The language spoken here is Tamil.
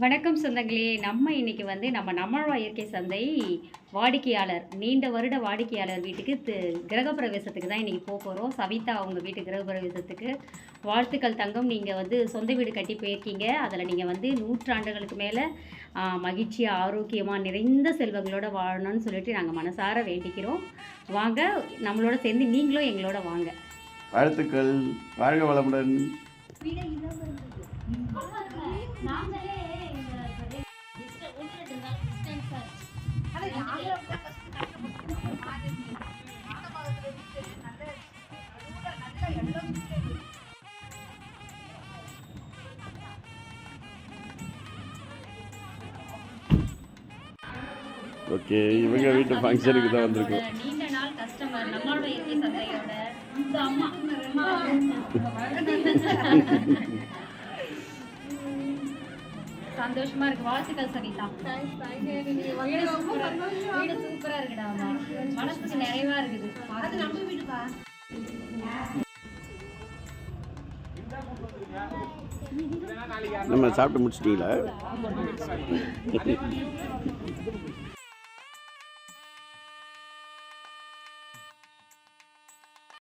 வணக்கம் சொந்தங்களே. நம்ம இன்னைக்கு வந்து நம்ம நம்மழ்வா இயற்கை சந்தை வாடிக்கையாளர் நீண்ட வருட வாடிக்கையாளர் வீட்டுக்கு தி- கிரகப்பிரவேசத்துக்கு தான் இன்னைக்கு போக போகிறோம் சவிதா அவங்க வீட்டு கிரகப்பிரவேசத்துக்கு. வாழ்த்துக்கள் தங்கம். நீங்கள் வந்து சொந்த வீடு கட்டி போயிருக்கீங்க. அதில் நீங்கள் வந்து நூற்றாண்டுகளுக்கு மேலே மகிழ்ச்சியாக ஆரோக்கியமாக நிறைந்த செல்வங்களோட வாழணும்னு சொல்லிட்டு நாங்கள் மனசார வேண்டிக்கிறோம். வாங்க நம்மளோட சேர்ந்து நீங்களும் எங்களோட வாங்க. வாழ்த்துக்கள். வாழ்க வளமுடன். ஓகே இவங்க வீட்டு ஃபங்க்ஷனுக்கு தான் வந்திருக்கோம் நீண்ட நாள் கஸ்டமர் நம்மளோட இயற்கை சந்தையோட இந்த அம்மா அம்மா. சந்தோஷமா இருக்கு. வாழ்த்துக்கள் சவிதா வீடு சூப்பரா இருக்குடா மனசுக்கு நிறைவா இருக்குது. அது நம்ம வீடுப்பா. நம்ம சாப்பிட்டு முடிச்சிட்டீங்களா?